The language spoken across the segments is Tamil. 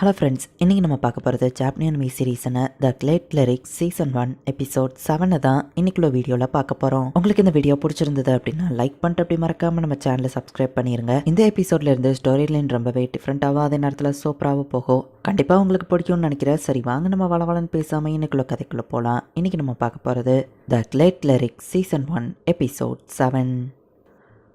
ஹலோ ஃப்ரெண்ட்ஸ் இன்றைக்கி நம்ம பார்க்க போகிறது ஜாப்னியன் மீ சீரீஸான the glade lyrics season one episode செவனை தான் இன்னைக்குள்ள வீடியோவில் பார்க்க போகிறோம் உங்களுக்கு இந்த வீடியோ பிடிச்சிருந்தது அப்படின்னா லைக் பண்ணிட்டு அப்படி மறக்காமல் நம்ம சேனலை சப்ஸ்கிரைப் பண்ணிடுங்க இந்த எபிசோட்ல இருந்து ஸ்டோரி லைன் ரொம்பவே டிஃப்ரெண்ட்டாகவும் அதே நேரத்தில் சூப்பராகவும் போகும். கண்டிப்பாக உங்களுக்கு பிடிக்கும்னு நினைக்கிறேன். சரி வாங்க நம்ம வளவலன்னு பேசாமல் இன்னைக்குள்ள கதைக்குள்ளே போகலாம் இன்றைக்கி நம்ம பார்க்க போகிறது the glade lyrics season one episode seven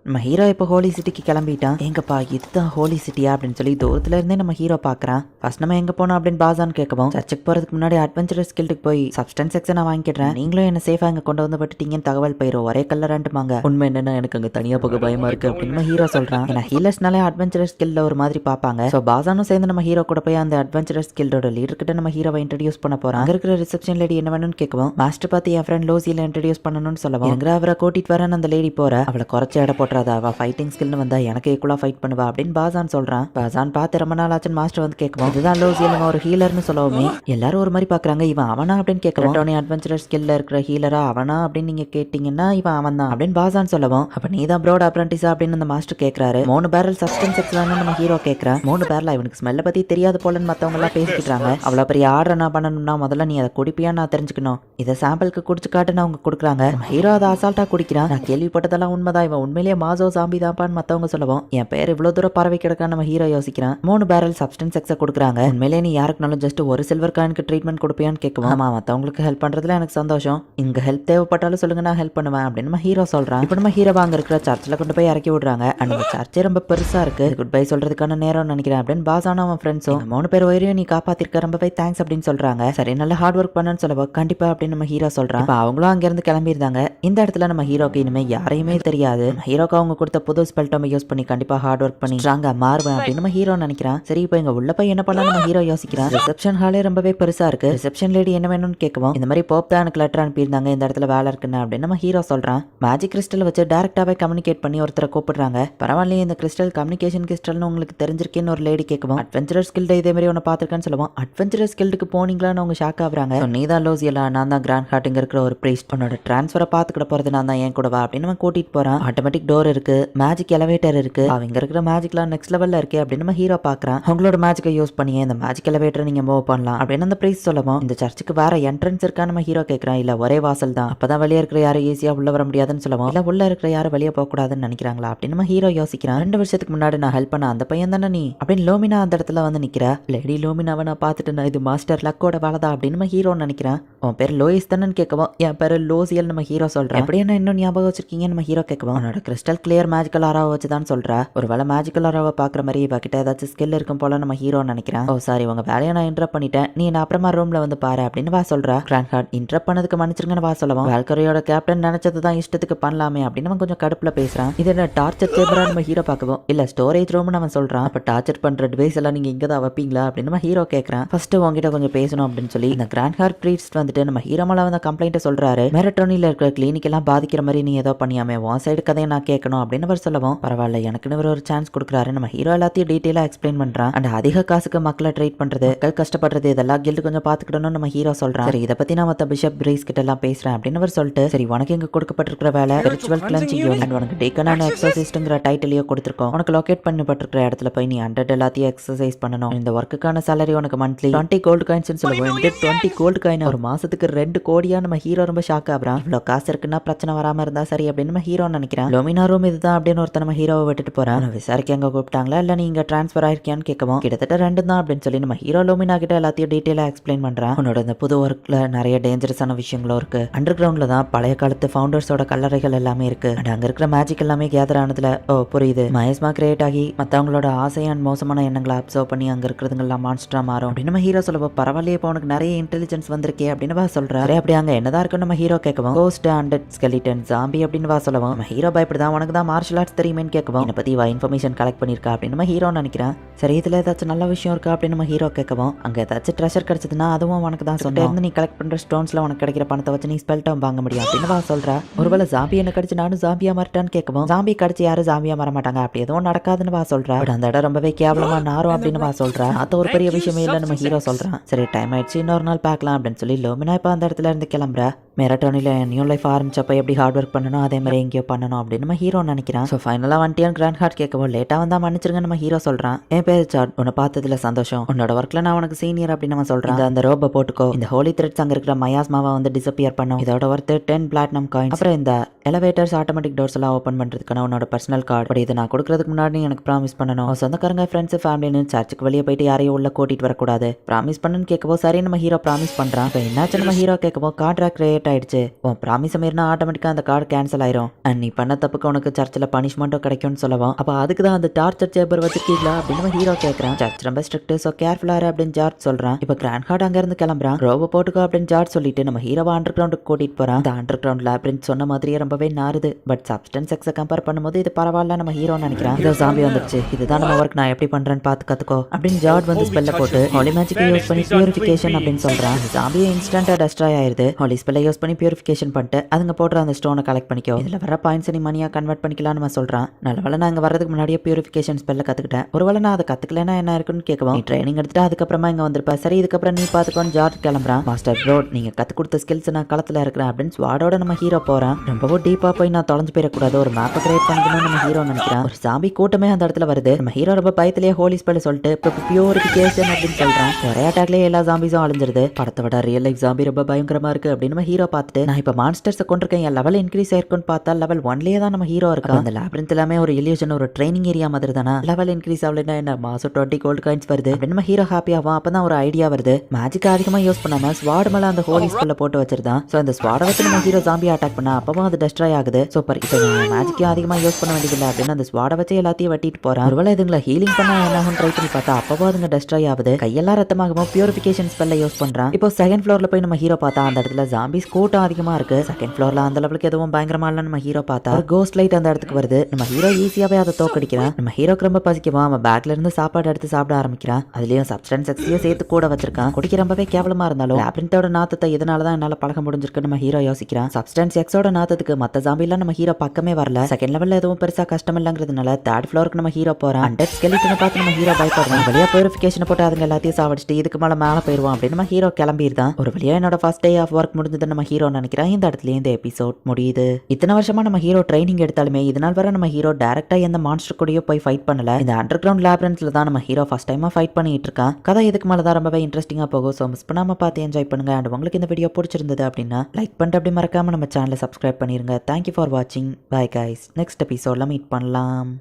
நம்ம ஹீரோ இப்போ ஹோலி சிட்டிக்கு கிளம்பிட்டான் எங்கப்பா இதுதான் ஹோலி சிட்டியா அப்படின்னு சொல்லி தூரத்துல இருந்தே நம்ம ஹீரோ பாக்குறான். ஃபர்ஸ்ட் நம்ம எங்க போனோம் அப்படின்னு பாசான்னு கேட்கவும் சர்ச்சுக்கு போறதுக்கு முன்னாடி அட்வென்ச்சரஸ் கில்டுக்கு போய் சப்ஸ்டன்ஸ் செக்ஷன் நான் வாங்கிக்கிறேன். நீங்களும் என்ன சேஃபா அங்க கொண்டு வந்து விட்டுட்டீங்கன்னு தகவல் போயிரும். ஒரே கலரான்ட்டுமாங்க உண்மை என்னன்னா எனக்கு அங்க தனியா போக பயமா இருக்கு அப்படின்னு ஹீரோ சொல்றான். ஏன்னா ஹீலர்ஸ்னாலே அட்வென்ச்சரஸ் ஸ்கில்ல ஒரு மாதிரி பார்ப்பாங்க ஸோ பாசானும் சேர்ந்து நம்ம ஹீரோ கூட போய் அந்த அட்வென்ச்சரஸ் ஸ்கில்டோட லீடர் கிட்ட நம்ம ஹீரோவை இன்ட்ரடியூஸ் பண்ண போறோம் அங்க இருக்கிற ரிசப்ஷன் லேடி என்ன வேணும்னு கேட்கவும் மாஸ்டர் பார்த்து என் ஃப்ரெண்ட் லோசியில இன்ட்ரடியூஸ் பண்ணணும்னு சொல்லவும் அவரை கூட்டிட்டு வரேன் அந்த லேடி போற? அவளை குறைச்ச எடை போட்டுறாத அவள் ஃபைட்டிங் ஸ்கில்னு வந்தா எனக்கு ஈக்குவலா ஃபைட் பண்ணுவா அப்படின்னு பாசான் சொல்றான். பாசான் பார்த்து ரொம்ப நாள் ஆச்சுன்னு மாஸ்டர் வந்து கேட்கும் இதுதான் லோசியில் ஒரு ஹீலர்னு சொல்லவுமே. எல்லாரும் ஒரு மாதிரி பாக்குறாங்க. இவன் அவனா அப்படின்னு கேட்கவும் டோனி அட்வென்ச்சரஸ் ஸ்கில்ல இருக்கிற ஹீலரா அவனா? அப்படின்னு நீங்க கேட்டீங்கன்னா இவன் அவன் தான் அப்படின்னு பாசான் சொல்லவும் அப்ப நீ தான் ப்ரோட் அப்ரண்டிஸா அப்படின்னு அந்த மாஸ்டர் கேட்கறாரு மூணு பேரல் சப்ஸ்டன்ஸ் எக்ஸ்லான்னு நம்ம ஹீரோ கேட்கறான் மூணு பேரல் இவனுக்கு ஸ்மெல்ல பத்தி தெரியாது போலன்னு மத்தவங்க எல்லாம் பேசிக்கிறாங்க. அவ்வளவு பெரிய ஆர்டர் நான் பண்ணணும்னா முதல்ல நீ அதை குடிப்பியா? நான் தெரிஞ்சுக்கணும். இதை சாம்பிளுக்கு குடிச்சு காட்டுன்னு அவங்க கொடுக்குறாங்க. ஹீரோ அதை அசால்ட்டா குடிக்கிறான். நான் கேள்விப்பட்டதெல்லாம் உண்மைதான். இவன் உண்மையிலேயே மாசோ சாம்பி தான்ப்பான்னு மத்தவங்க சொல்லவும் என் பேர் இவ்வளவு தூரம் பறவை கிடக்கா நம்ம ஹீரோ யோசிக்கிறான். மூணு பேரல் சப்ஸ்டன்ஸ் எக்ஸை கொடுக்குறாங்க. உண்மையிலேயே நீ யாருக்குனாலும் ஜஸ்ட் ஒரு சில்வர் காயினுக்கு ட்ரீட்மெண்ட் கொடுப்பியான்னு கேட்குவோம் ஆமா மத்தவங்களுக்கு ஹெல்ப் பண்றதுல எனக்கு சந்தோஷம். இங்க ஹெல்ப் தேவைப்பட்டாலும் சொல்லுங்க நான் ஹெல்ப் பண்ணுவேன் அப்படின்னு நம்ம ஹீரோ சொல்றான். இப்போ நம்ம ஹீரோ வாங்க இருக்கிற சர்ச்சில் கொண்டு போய் இறக்கி விடுறாங்க. அண்ட் அந்த சர்ச்சே ரொம்ப பெருசா இருக்கு. குட் பை சொல்றதுக்கான நேரம் நினைக்கிறேன் அப்படின்னு பாசான அவன் ஃப்ரெண்ட்ஸும் மூணு பேர் உயிரையும் நீ காப்பாத்திருக்க ரொம்பவே தேங்க்ஸ் அப்படின்னு சொல்றாங்க. சரி நல்ல ஹார்ட் ஒர்க் பண்ணுன்னு சொல்லவோ? கண்டிப்பா அப்படின்னு நம்ம ஹீரோ சொல்றான். இப்போ அவங்களும் அங்கேருந்து கிளம்பியிருந்தாங்க. இந்த இடத்துல நம்ம ஹீரோக்கு இனிமே யாரையுமே தெரியாது. ஹீரோக்கு ஹீரோக்கு அவங்க கொடுத்த புது ஸ்பெல் டோமை யூஸ் பண்ணி கண்டிப்பா ஹார்ட் ஒர்க் பண்ணி. ஸ்ட்ராங்கா மாறுவேன் அப்படின்னு நம்ம ஹீரோ நினைக்கிறான். சரி இப்போ இங்க உள்ள போய் என்ன பண்ணலாம்? நம்ம ஹீரோ யோசிக்கிறான். ரிசப்ஷன் ஹாலே ரொம்பவே பெருசா இருக்கு. ரிசப்ஷன் லேடி என்ன வேணும்னு கேட்கவும் இந்த மாதிரி போப் தான் எனக்கு லெட்டர் அனுப்பியிருந்தாங்க இந்த இடத்துல வேலை இருக்குன்னு அப்படின்னு நம்ம ஹீரோ சொல்றான். மேஜிக் கிறிஸ்டல் வச்சு டேரக்டாவே கம்யூனிகேட் பண்ணி ஒருத்தரை கூப்பிடுறாங்க. பரவாயில்லையே இந்த கிறிஸ்டல் கம்யூனிகேஷன் கிறிஸ்டல்னு உங்களுக்கு தெரிஞ்சிருக்கேன்னு ஒரு லேடி கேட்கவும் அட்வென்ச்சரஸ் ஸ்கில்ட இதே மாதிரி ஒன்று பார்த்துருக்கேன்னு சொல்லுவோம். அட்வென்ச்சரஸ் ஸ்கில்டுக்கு போனீங்களான்னு அவங்க ஷாக் ஆகுறாங்க. நீ தான் எல்லாம் நான் தான் கிராண்ட் ஹார்ட்டுங்க இருக்கிற ஒரு ப்ரீஸ்ட் உன்னோட ட்ரான்ஸ்ஃபரை பார்த்துக்கிட போறது நான் தான் ஏன் கூட வா அப்படின்னு அவன் கூட்டிட்டு போறான். ஆட்டோமேட்டிக் டோர் இருக்கு மேஜிக் எலவேட்டர் இருக்கு. அவங்க இருக்கிற மேஜிக்லாம் நெக்ஸ்ட் லெவல்ல இருக்கு அப்படின்னு நம்ம ஹீரோ பாக்குறான் அவங்களோட மேஜிக்கை யூஸ் பண்ணி இந்த மேஜிக் எலவேட்டர் நீங்க மூவ் பண்ணலாம் அப்படின்னு அந்த ப்ரைஸ் சொல்லவும் இந்த சர்ச்சுக்கு வேற என்ட்ரன்ஸ் இருக்கா நம்ம ஹீரோ கேட்கறான். இல்ல ஒரே வாசல் தான். அப்பதான் வெளியே இருக்கிற யாரும் ஈஸியா உள்ள வர முடியாதுன்னு சொல்லவும் இல்ல உள்ள இருக்கிற யாரும் வெளியே போக கூடாதுன்னு நினைக்கிறாங்களா அப்படின்னு நம்ம ஹீரோ யோசிக்கிறான். ரெண்டு வருஷத்துக்கு முன்னாடி நான் ஹெல்ப் பண்ண அந்த பையன் தானே நீ? அப்படின்னு லோமினா அந்த இடத்துல வந்து நிக்கிறா. லேடி லோமினாவை நான் பார்த்துட்டு நான் இது மாஸ்டர் லக்கோட வேலைதா அப்படின்னு நம்ம ஹீரோ நினைக்கிறேன். உன் பேர் லோயிஸ் தானே கேட்கவும் என் பேர் லோசியல் நம்ம ஹீரோ சொல்றேன். எப்படி என்ன இன்னும் ஞாபகம் வச்சிருக்கீங்க நம்ம ஹீரோ கேட்கவும். உன்னோட கிறிஸ்டல் கிளியர் மேஜிக்கல் ஆராவை வச்சு தான் சொல்ற. ஒருவேளை மேஜிக்கல் ஆராவை பார்க்குற மாதிரி இவகிட்ட ஏதாச்சும் ஸ்கில் இருக்கும் போல நம்ம ஹீரோ நினைக்கிறேன். ஓ சாரி உங்க வேலையை நான் இன்டர் பண்ணிட்டேன். நீ நான் அப்புறமா ரூம்ல வந்து பாரு அப்படின்னு வா சொல்றா. கிராண்ட் ஹார்ட் இன்டர் பண்ணதுக்கு மன்னிச்சிருங்கன்னு வா சொல்லுவோம். வேல்கரையோட கேப்டன் நினைச்சது தான் இஷ்டத்துக்கு பண்ணலாமே அப்படின்னு அவன் கொஞ்சம் கடுப்புல பேசுறான். இது என்ன டார்ச்சர் சேம்பரா நம்ம ஹீரோ பாக்குவோம் இல்ல ஸ்டோரேஜ் ரூம்னு அவன் சொல்றான். அப்ப டார்ச்சர் பண்ற டிவைஸ் எல்லாம் நீங்க இங்கதான் வைப்பீங்களா அப்படின்னு நம்ம ஹீரோ கேட்கறான் ஃபர்ஸ்ட் உங்ககிட்ட கொஞ்சம் பேசணும் அப்படின்னு சொல்லி இந்த கிராண்ட் ஹார்ட் ப்ரீஸ்ட் வந்துட்டு நம்ம ஹீரோ மேல வந்த கம்ப்ளைண்ட்டை சொல்றாரு. மெரட்டோனில இருக்கிற கிளினிக் எல்லாம் பாதிக்கிற மாதிரி நீ ஏதோ பண்ணியாமே. உன் சைடு கதையை நான் கேட்கணும் அப்படின்னு அவர் சொல்லவும் பரவாயில்ல எனக்குன்னு ஒரு சான்ஸ் கொடுக்குறாரு. நம்ம ஹீரோ எல்லாத்தையும் டீட்டெயிலா எக்ஸ்பிளைன் பண்றான். அண்ட் அதிக காசுக்கு மக்களை ட்ரீட் பண்றது மக்கள் கஷ்டப்படுறது இதெல்லாம் கில்டு கொஞ்சம் பாத்துக்கிடணும்னு நம்ம ஹீரோ சொல்றான். சரி இதை பத்தி நான் மத்த பிஷப் கிரேஸ் கிட்ட எல்லாம் பேசுறேன் அப்படின்னு அவர் சொல்லிட்டு சரி உனக்கு இங்க கொடுக்கப்பட்டிருக்கிற வேலை? ஸ்பிரிச்சுவல் கிளன்சிங் யூனிட் உனக்கு டேக்கனான எக்ஸசைஸ்ங்கிற டைட்டிலையோ கொடுத்துருக்கோம். உனக்கு லொகேட் பண்ணப்பட்டிருக்கிற இடத்துல போய் நீ ஹண்ட்ரட் எல்லாத்தையும் எக்ஸசைஸ் பண்ணணும். இந்த ஒர்க்குக்கான சேலரி உனக்கு மந்த்லி டுவெண்ட்டி கோல்டு காயின்ஸ் சொல்லுவோம். இந்த டுவெண்ட்டி கோல்டு காயின் ஒரு மாசத்துக்கு ரெண்டு கோடியா நம்ம ஹீரோ ரொம்ப ஷாக் ஆகுறான். இவ்வளோ காசு இருக்குன்னா பிரச்சனை வராம இருந்தா சரி அப்படின்னு நம்ம ஹீரோ நினைக்கிறேன். லோமினா ரூம் இதுதான் அப்படின்னு ஒருத்தர் நம்ம ஹீரோவை விட்டுட்டு போறான். விசாரிக்க எங்கே கூப்பிட்டாங்களா? இல்ல நீங்க ட்ரான்ஸ்ஃபர் ஆயிருக்கியான்னு கேட்கவும் கிட்டத்தட்ட ரெண்டு தான் அப்படின்னு சொல்லி நம்ம ஹீரோ லோமினா கிட்ட எல்லாத்தையும் டீட்டெயிலா எக்ஸ்பிளைன் பண்றான். உன்னோட இந்த புது ஒர்க்ல நிறைய டேஞ்சரஸான விஷயங்களும் இருக்கு. அண்டர் கிரவுண்ட்ல தான் பழைய காலத்து ஃபவுண்டர்ஸோட கல்லறைகள் எல்லாமே இருக்கு. அண்ட் அங்க இருக்கிற மேஜிக் எல்லாமே கேதர் ஆனதுல ஓ புரியுது. மயஸ்மா கிரியேட் ஆகி மத்தவங்களோட ஆசை அண்ட் மோசமான எண்ணங்களை அப்சர்வ் பண்ணி அங்க இருக்கிறதுங்கெல்லாம் மான்ஸ்டரா மாறும். அப்படின்னு நம்ம ஹீரோ சொல்லப்போ பரவாயில்லையே இப்போ உனக்கு நிறைய இன்டெலிஜென்ஸ் வந்திருக்கே அப்படின்னு வா சொல்றாரு அப்படி அங்க என்னதான் இருக்கும் நம்ம ஹீரோ கேட்கவும் கோஸ்ட் அண்ட் ஸ்கெலிட்டன் ஜாம்பி அப்படின்னு வா சொல்லவும். நம்ம ஹீரோ பயப்படுதான் உனக்கு தான் மார்ஷல் ஆர்ட்ஸ் தெரியுமேன்னு கேட்கவும் என்னை பத்தி இவ இன்ஃபர்மேஷன் கலெக்ட் பண்ணிருக்கா அப்படின்னு நம்ம ஹீரோ நினைக்கிறேன். சரி இதுல ஏதாச்சும் நல்ல விஷயம் இருக்கா அப்படின்னு நம்ம ஹீரோ கேட்கவும் அங்க ஏதாச்சும் ட்ரெஷர் கிடைச்சதுன்னா அதுவும் உனக்கு தான் சொல்லிட்டு இருந்து நீ கலெக்ட் பண்ற ஸ்டோன்ஸ்ல உனக்கு கிடைக்கிற பணத்தை வச்சு நீ ஸ்பெல் டவுன் வாங்க முடியும். அப்படின்னு வா சொல்றா. ஒருவேளை ஜாம்பி என்ன கடிச்சு நானும் ஜாம்பியா மாறிட்டான்னு கேட்கவும் ஜாம்பி கடிச்சு யாரும் ஜாம்பியா மாற மாட்டாங்க. அப்படி எதுவும் நடக்காதுன்னு வா சொல்றா. But அந்த இடம் ரொம்பவே கேவலமா நாரும் அப்படின்னு வா சொல்றா. அது ஒரு பெரிய விஷயமே இல்லை நம்ம ஹீரோ சொல்றான். சரி டைம் ஆயிடுச்சு. இன்னொரு நாள் பார்க்கலாம் அப்படின்னு சொல்லி லோமினா இப்போ அந்த இடத்துல இருந்து கிளம்புறா. மெரட்டோனில் நியூ லைஃப் ஆரம்பிச்சப்ப எப்படி ஹார்ட் ஒர்க் பண்ணணும் அதே மாதிரி எங்கேயோ பண்ணணும் அப்படின்னு நம்ம ஹீரோ நினைக்கிறான். ஸோ ஃபைனலாக வந்துட்டியான் கிராண்ட் ஹார்ட் கேட்கவோ லேட்டாக வந்தா மன்னிச்சிருங்க நம்ம ஹீரோ சொல்றான். என் பேர் சார்ட் உன்னை பார்த்ததுல சந்தோஷம். உன்னோட ஒர்க்ல நான் உனக்கு சீனியர் அப்படின்னு நம்ம சொல்றான். அந்த ரோபை போட்டுக்கோ. இந்த ஹோலி த்ரெட்ஸ் அங்க இருக்கிற மயாஸ்மாவை வந்து டிசப்பியர் பண்ணும். இதோட ஒர்த்து டென் பிளாட்னம் காயின் அப்புறம் இந்த எலவேட்டர்ஸ் ஆட்டோமேட்டிக் டோர்ஸ் எல்லாம் ஓப்பன் பண்றதுக்கான உன்னோட பர்சனல் கார்டு பட் இதை நான் கொடுக்கறதுக்கு முன்னாடி எனக்கு ப்ராமிஸ் பண்ணணும். சொந்தக்காரங்க ஃப்ரெண்ட்ஸ் ஃபேமிலின்னு சர்ச்சுக்கு வெளியே போயிட்டு யாரையும் உள்ள கூட்டிட்டு வரக்கூடாது. ப்ராமிஸ் பண்ணுன்னு கேட்கவோ சரி நம்ம ஹீரோ ப்ராமிஸ் பண்ணுறான் இப்போ என்னாச்சு நம்ம ஹீரோ கேட்கவோ கான்ட்ராக்ட் கிரியேட் ஆயிடுச்சு. உன் ப்ராமிஸ் மீறினா ஆட்டோமேட்டிக்கா அந்த கார்டு கேன்சல் ஆயிரும். அண்ட் நீ பண்ண தப்புக்கு உனக்கு சர்ச்சில் பனிஷ்மெண்ட்டும் கிடைக்கும்னு சொல்லவும் அப்போ அதுக்கு தான் அந்த டார்ச்சர் சேம்பர் வச்சிருக்கீங்களா? அப்படின்னு ஹீரோ கேட்குறான் சர்ச் ரொம்ப ஸ்ட்ரிக்ட் ஸோ கேர்ஃபுல்லாக அப்படின்னு ஜார்ஜ் சொல்றான். இப்போ கிராண்ட் ஹார்ட் அங்க இருந்து கிளம்புறான் ரோபோ போட்டுக்கோ அப்படின்னு ஜார்ஜ் சொல்லிட்டு நம்ம ஹீரோவை அண்டர் கிரவுண்டுக்கு கூட்டிட்டு போகிறான் அந்த அண்டர் கிரவுண்ட் அப்படின்னு சொன்ன மாதிரியே ரொம்பவே நாறுது. பட் சப்ஸ்டன்ஸ் எக்ஸை கம்பேர் பண்ணும்போது இது பரவாயில்ல நம்ம ஹீரோ நினைக்கிறான். இதோ சாம்பி வந்துருச்சு. இதுதான் நம்ம ஒர்க் நான் எப்படி பண்றேன்னு பார்த்து கத்துக்கோ. அப்படின்னு ஜார்ஜ் வந்து ஸ்பெல்ல போட்டு ஹாலி மேஜிக் யூஸ் பண்ணி பியூரிஃபிகேஷன் அப்படின்னு சொல்றான். சாம்பியை இன்ஸ்டன்டா டெஸ்ட்ராய் ஆயிருது. ஹாலி ஸ்பெல்லை யூஸ் பண்ணி பியூரிஃபிகேஷன் பண்ணிட்டு அதுங்க போடுற அந்த ஸ்டோனை கலெக்ட் பண்ணிக்கோ. இதில் வர பாயிண்ட்ஸ் நீ மணியா கன்வெர்ட் பண்ணிக்கலாம்னு நம்ம சொல்றான். நல்லவேளை நான் இங்க வரதுக்கு முன்னாடியே பியூரிஃபிகேஷன் ஸ்பெல்ல கற்றுக்கிட்டேன் ஒருவேளை நான் அதை கற்றுக்கலனா என்ன இருக்குன்னு கேட்கவும் ட்ரைனிங் எடுத்துட்டு அதுக்கப்புறமா இங்கே வந்திருப்பேன் சரி இதுக்கப்புறம் நீ பார்த்துக்கோன்னு ஜார்ஜ் கிளம்புறான். மாஸ்டர் ப்ரோ நீங்கள் கற்றுக் கொடுத்த ஸ்கில்ஸ் நான் களத்தில் இருக்கிறேன் அப்படின்னு ஸ்வாடோட நம்ம ஹீரோ போகிறேன் ரொம்பவும் டீப்பாக போய் நான் தொலைஞ்சு போயிடக்கூடாது. ஒரு மேப்பை கிரியேட் பண்ணிக்கணும்னு நம்ம ஹீரோ நினைக்கிறான். ஒரு சாம்பி கூட்டமே அந்த இடத்துல வருது. நம்ம ஹீரோ ரொம்ப பயத்திலேயே ஹோலி ஸ்பெல் சொல்லிட்டு இப்போ பியூரிஃபிகேஷன் அப்படின்னு சொல்றான். ஒரே அட்டாக்லேயே எல்லா ஜாம்பிஸும் அழிஞ்சிருது. படத்தை விட ரியல் லைஃப் ஜாம்பி ரொம்ப பயங்கரமாக இருக்கு அப்படின்னு நம்ம ஹீரோ பார்த்துட்டு நான் இப்போ மான்ஸ்டர்ஸை கொண்டிருக்கேன் என் லெவல் இன்க்ரீஸ் ஆயிருக்குன்னு பார்த்தா லெவல் ஒன்லேயே தான் நம்ம ஹீரோ இருக்கா? அந்த லேப்ரின்த் எல்லாமே ஒரு இல்யூஷன் ஒரு ட்ரைனிங் ஏரியா மாதிரி தானே? லெவல் இன்க்ரீஸ் ஆகலன்னா என்ன? மாசம் டுவெண்ட்டி கோல்டு காயின்ஸ் வருது. நம்ம ஹீரோ ஹாப்பியாகும் அப்பதான் ஒரு ஐடியா வருது. மேஜிக் அதிகமா யூஸ் பண்ணாம ஸ்வாட் மேல அந்த ஹோலி ஸ்பெல்ல போட்டு வச்சிருந்தான். ஸோ அந்த ஸ்வாட வச்சு நம்ம ஹீரோ ஜாம்பி அட்டாக் பண்ணா அப்பவும் அது டெஸ்ட்ராய் ஆகுது. சூப்பர் இப்போ மேஜிக்கும் அதிகமா யூஸ் பண்ண வேண்டியதில்லை அப்படின்னு அந்த ஸ்வாட வச்சு எல்லாத்தையும் வெட்டிட்டு போறான். ஒருவேளை இதுங்களை ஹீலிங் பண்ண என்ன ஆகும் ட்ரை பண்ணி பார்த்தா அப்பவும் அதுங்க டெஸ்ட்ராய் ஆகுது. கையெல்லாம் ரத்தமாகவும் பியூரிஃபிகேஷன் ஸ்பெல்ல யூஸ் பண்றான். இப்போ செகண்ட் ஃப்ளோர்ல போய் நம்ம ஹீரோ பார்த்தா அந்த இடத்துல ஜாம்பிஸ் கூட்டம் அதிகமா இருக்கு. செகண்ட் ஃப்ளோர்ல அந்த லெவலுக்கு எதுவும் பயங்கரமா இல்ல நம்ம ஹீரோ பார்த்தா. ஒரு கோஸ்ட் லைட் அந்த இடத்துக்கு வருது. நம்ம ஹீரோ ஈஸியாவே அதை தோக்கடிக்கிறான் நம்ம ஹீரோக்கு ரொம்ப பசிக்குமா? அவன் பேக்ல இருந்து சாப்பாடு எடுத்து சாப்பிட ஆரம்பிக்கிறான். அதுலயும் சப்ஸ்டன்ஸ் எக்ஸையும் சேர்த்து கூட வச்சிருக்கான். குடிக்க ரொம்பவே கேவலமா இருந்தாலும் லேப்ரிண்டோட நாத்தத்தை இதனால தான் என்னால பழக முடிஞ்சிருக்கு நம்ம ஹீரோ யோசிக்கிறான். சப்ஸ்டன்ஸ் எக்ஸோட நாத்தத்துக்கு மத்த ஜாம்பிலாம் நம்ம ஹீரோ பக்கமே வரல. செகண்ட் லெவல்ல எதுவும் பெருசா கஷ்டம் இல்லங்கிறதுனால தேர்ட் ஃப்ளோருக்கு நம்ம ஹீரோ போறான். அண்டர் ஸ்கெலிட்டனை பார்த்து நம்ம ஹீரோ பயப்படுறோம் வழியா பியூரிஃபிகேஷன் போட்டு அதுங்க எல்லாத்தையும் சாவடிச்சுட்டு இதுக்கு மேல மேல போயிடுவோம் அப்படின்னு நம்ம ஹீரோ கிளம்பிடுதான். ஒரு வழியா என்னோட ஃபர்ஸ்ட் டே ஆஃப் ஒர்க் முடிஞ்சது நம்ம ஹீரோ நினைக்கிறேன். இந்த இடத்துல இந்த எபிசோட் முடியுது. இத்தனை வருஷமா நம்ம ஹீரோ ட்ரைனிங் எடுத்தாலுமே இதனால் வர நம்ம ஹீரோ டேரக்டா எந்த மான்ஸ்டர் கூடயோ போய் ஃபைட் பண்ணல. இந்த அண்டர் கிரவுண்ட் லேப்ரன்ஸ்ல தான் நம்ம ஹீரோ ஃபர்ஸ்ட் டைமா ஃபைட் பண்ணிட்டு இருக்கான். கதை இதுக்கு மேலே தான் ரொம்பவே இன்ட்ரெஸ்டிங்கா போகும். ஸோ மிஸ் பண்ணாம பார்த்து என்ஜாய் பண்ணுங்க. அண்ட் உங்களுக்கு இந்த வீடியோ பிடிச்சிருந்தது அப்படின்னா லைக் பண்ணிட்டு அப்படி மறக்காம நம்ம சேனலை சப்ஸ்கிரைப் பண்ணிருங்க. தேங்க்யூ ஃபார் வாட்சிங் பை கைஸ் நெக்ஸ்ட் எபிசோட்ல மீட் பண்ணலாம்.